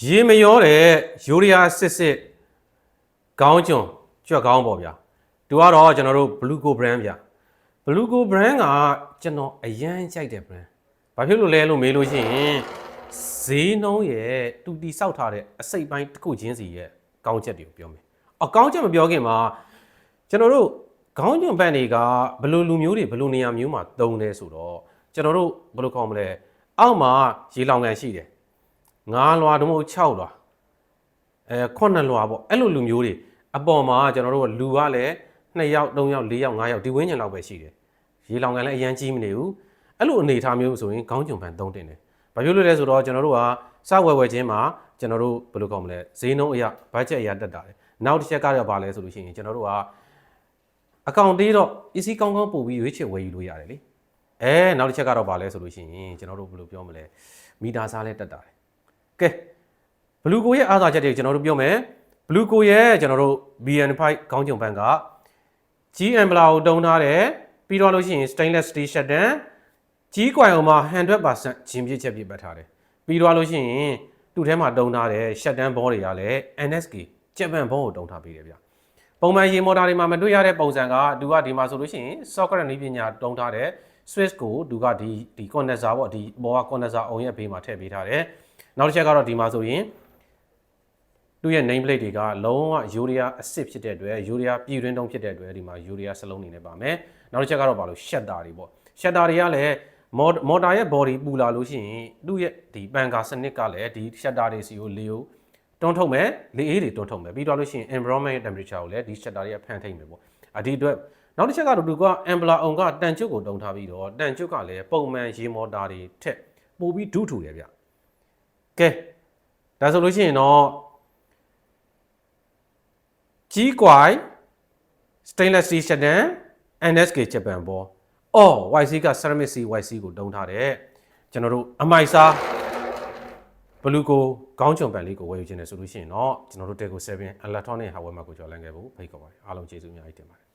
ရေမရောတဲ့ယူရီးယားစစ်စစ်ခေါင်းကျွန်းကြွက်ခေါင်းပေါ့ဗျာသူကတော့ကျွန်တော်တို့ Blue Go brand ဗျာ Blue Go brand ကကျွန်တော်အရန်ကြိုက်တဲ့ brand ဘာဖြစ်လို့လဲလို့မေးလို့ရှိရင်ဈေးနှုန်းရဲ့တူတီဆောက်ထားတဲ့အစိတ်ပိုင်းတစ်ခုချင်းစီရဲ့ကောင်းချက်တွေကိုပြောမယ်အကောင်းချက်မပြောခင်မှာကျွန်တော်တို့ခေါင်းကျွန်းဘက်တွေကဘယ်လိုလူမျိုးတွေဘယ်လိုနေရာမျိုးမှာတုံးလဲဆိုတော့ကျွန်တော်တို့ဘယ်လိုခေါ်မလဲအောက်မှာရေလောင်ကန်ရှိတယ် ငါးလွာတမို့6လွာအဲခုနှစ်လွာပေါ့အဲ့လိုလူမျိုးတွေအပေါ်မှာကျွန်တော်တို့ကလူကလည်း2ယောက်3ယောက်4ယောက်5ယောက်ဒီဝင်းကျင်လောက်ပဲရှိတယ်ရေလောင်ကန်လည်းအရန်ကြီးမနေဘူးအဲ့လိုအနေအထားမျိုးဆိုရင်ခေါင်းကျုံပန်သုံးတင်တယ်ဘာဖြစ်လို့လဲဆိုတော့ကျွန်တော်တို့ကစဝယ်ဝယ်ချင်းမှာကျွန်တော်တို့ဘယ်လိုကောင်းမလဲဈေးနှုန်းအရာဘတ်ဂျက်အရာတက်တာတယ်နောက်တစ်ချက်ကတော့ဘာလဲဆိုလို့ရှိရင်ကျွန်တော်တို့ကအကောင့်တေးတော့ပစ္စည်းကောင်းကောင်းပို့ပြီးရွေးချယ်ဝယ်ယူလို့ရတယ်လေအဲနောက်တစ်ချက်ကတော့ဘာလဲဆိုလို့ရှိရင်ကျွန်တော်တို့ဘယ်လိုပြောမလဲမီတာစားလဲတက်တာတယ် ကဲဘလူးကိုရဲ့အားသာချက်တွေကျွန်တော်တို့ပြောမယ်ဘလူးကိုရဲ့ကျွန်တော်တို့ BN5 ခေါင်းကျုံပန်းက GM ဘလာကိုတုံးထားတယ်ပြီးတော့လို့ရှိရင် stainless steel shutdown ကြီးကွိုင်အောင်မှာ100%ဂျင်းပြည့်ချက်ပြည့်ပတ်ထားတယ်ပြီးတော့လို့ရှိရင်သူ့ထဲမှာတုံးထားတဲ့ shutdown ဘောတွေကလည်း NSK ကြက်ပန်ဘောကိုတုံးထားပေးတယ်ဗျပုံမှန်ရေမော်တာတွေမှာမတွေ့ရတဲ့ပုံစံကသူကဒီမှာဆိုလို့ရှိရင် socket နည်းပညာတုံးထားတဲ့ switch ကိုသူကဒီဒီ condenser ပေါ့ဒီဘောက condenser အောင်ရဲ့ဘေးမှာထည့်ပေးထားတယ် နောက်တစ်ချက်ကတော့ဒီမှာဆိုရင်သူ့ရဲ့ name plate တွေကလုံးဝယူရီးယားအစစ်ဖြစ်တဲ့အတွက်ယူရီးယားပြည်တွင်းတုံးဖြစ်တဲ့အတွက်ဒီမှာယူရီးယားစလုံးနေနေပါမယ်နောက်တစ်ချက်ကတော့ဘာလို့ shutter တွေပေါ့ shutter တွေကလည်းမော်တာရဲ့ body ပူလာလို့ရှိရင်သူ့ရဲ့ဒီပန်ကာစနစ်ကလည်းဒီ shutter တွေစီကိုလေကိုတွန်းထုတ်မယ်လေအေးတွေတွန်းထုတ်မယ်ပြီးတော့လို့ရှိရင် environment temperature ကိုလည်းဒီ shutter တွေကဖန်ထိတ်မယ်ပေါ့အဒီအတွက်နောက်တစ်ချက်ကတော့သူက ambler အောင်ကတန်ချွတ်ကိုတုံထားပြီးတော့တန်ချွတ်ကလည်းပုံမှန်ရေမော်တာတွေထက်ပိုပြီးဒုထူတယ်ဗျ ကဲဒါဆိုလို့ရှိရင်တော့ကြီးကွိုင် stainless steel shutdown NSK ဂျပန်ဘောအော် YC က ceramic C YC ကိုတုံးထားတယ်ကျွန်တော်တို့အမိုက်စားဘလူးကိုခေါင်းချုံပန်လေးကိုဝယ်ယူခြင်းနဲ့ဆိုလို့ရှိရင်တော့ကျွန်တော်တို့ Teco 7 electronic hardware မှာကိုကြော်လန့်ခဲ့ဖို့ဖိတ်ခေါ်ပါတယ်အားလုံးကျေးဇူးအများကြီးတင်ပါတယ်